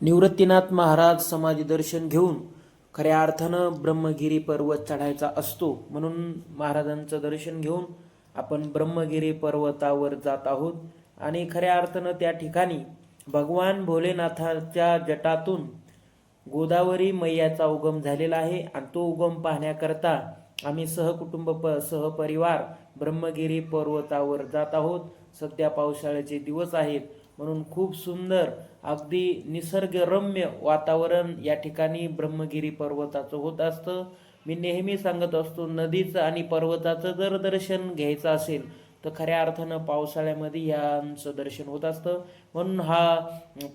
निवृत्तीनाथ महाराज समाधी दर्शन घेऊन खऱ्या अर्थानं ब्रह्मगिरी पर्वत चढायचा असतो म्हणून महाराजांचं दर्शन घेऊन आपण ब्रह्मगिरी पर्वतावर जात आहोत. आणि खऱ्या अर्थानं त्या ठिकाणी भगवान भोलेनाथाच्या जटातून गोदावरी मैयाचा उगम झालेला आहे आणि तो उगम पाहण्याकरता आम्ही सहकुटुंब प सहपरिवार ब्रह्मगिरी पर्वतावर जात आहोत. सध्या पावसाळ्याचे दिवस आहेत. म्हणून खूप सुंदर अगदी निसर्गरम्य वातावरण या ठिकाणी ब्रह्मगिरी पर्वताचं होत असतं. मी नेहमी सांगत असतो नदीचं आणि पर्वताचं जर दर्शन घ्यायचं असेल तर खऱ्या अर्थानं पावसाळ्यामध्ये यांचं दर्शन होत असतं. म्हणून हा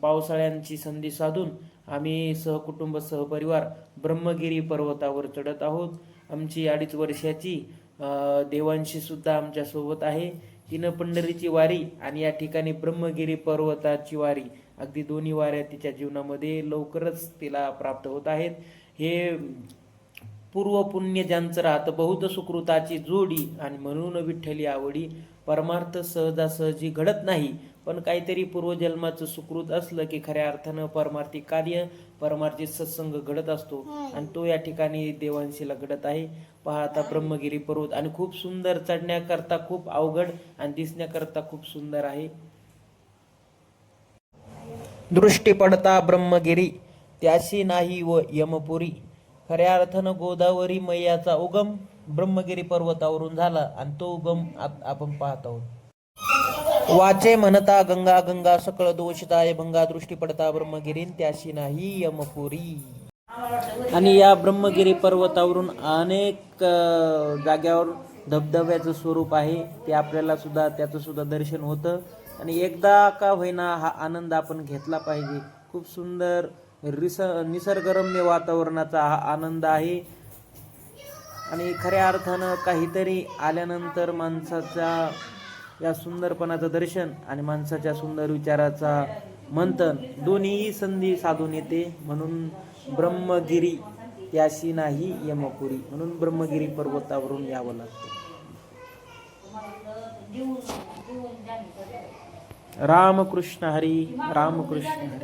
पावसाळ्यांची संधी साधून आम्ही सहकुटुंब सहपरिवार ब्रह्मगिरी पर्वतावर चढत आहोत. आमची अडीच वर्षाची देवांशीसुद्धा देवांशी सुद्धा आमच्यासोबत आहे. तिनं पंढरीची वारी आणि या ठिकाणी ब्रह्मगिरी पर्वताची वारी. अगदी दोन्ही वाऱ्या तिच्या जीवनामध्ये लवकरच तिला प्राप्त होत आहेत. हे पूर्व पुण्य ज्यांचं राहतं बहुत सुकृताची जोडी आणि म्हणून विठ्ठली आवडी परमार्थ सहजासहजी घडत नाही. पण काहीतरी पूर्वजन्माचं सुकृत असलं की खऱ्या अर्थानं परमार्थिक कार्य परमार्थिक सत्संग घडत असतो. आणि तो या ठिकाणी देवांशीला घडत आहे. पहा आता ब्रह्मगिरी पर्वत आणि खूप सुंदर चढण्याकरता खूप अवघड आणि दिसण्याकरता खूप सुंदर आहे. दृष्टी पडता ब्रह्मगिरी त्याशी नाही व यमपुरी. खऱ्या अर्थानं गोदावरी मैयाचा उगम ब्रह्मगिरी पर्वतावरून झाला आणि तो उगम आप- आपण पाहत आहोत. वाचे म्हणता गंगा गंगा सकळ दोषताय भंगा दृष्टी पडता ब्रह्मगिरी त्याशी नाही यमपुरी. आणि या ब्रह्मगिरी पर्वतावरून अनेक जाग्यावर धबधब्याचं स्वरूप आहे. ते आपल्याला सुद्धा त्याचं सुद्धा दर्शन होतं. आणि एकदा का होईना हा आनंद आपण घेतला पाहिजे. खूप सुंदर रिस निसर्गरम्य वातावरणाचा हा आनंद आहे. आणि खऱ्या अर्थानं काहीतरी आल्यानंतर माणसाचा या सुंदरपणाचं दर्शन आणि माणसाच्या सुंदर विचाराचा मंथन दोन्हीही संधी साधून येते. म्हणून ब्रह्मगिरी याशी नाही यमपुरी. म्हणून ब्रह्मगिरी पर्वतावरून यावं लागतं. रामकृष्ण हरी रामकृष्ण हरी.